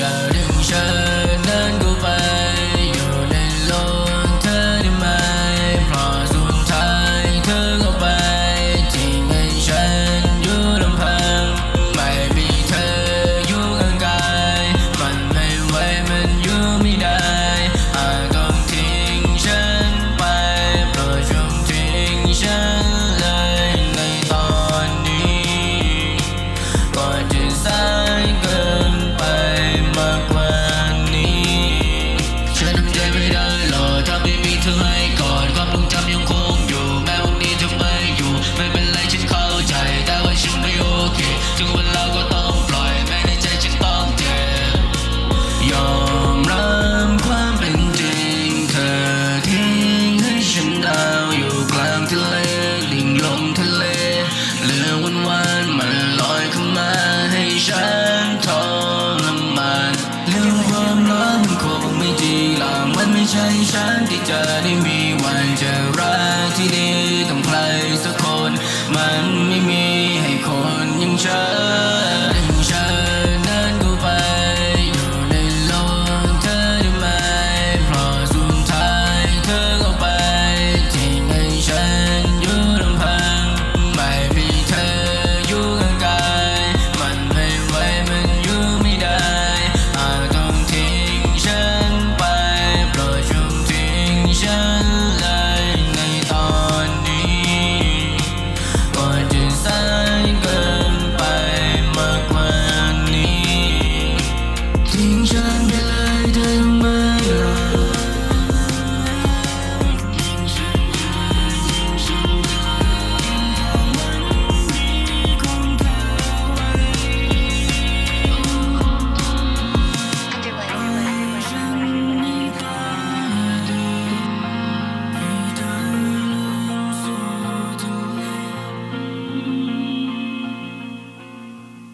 อย่า ใช่ฉันที่จะได้มีวันจะรักที่ดีต้องใครสักคน มันไม่มีให้คนยังฉัน Angela.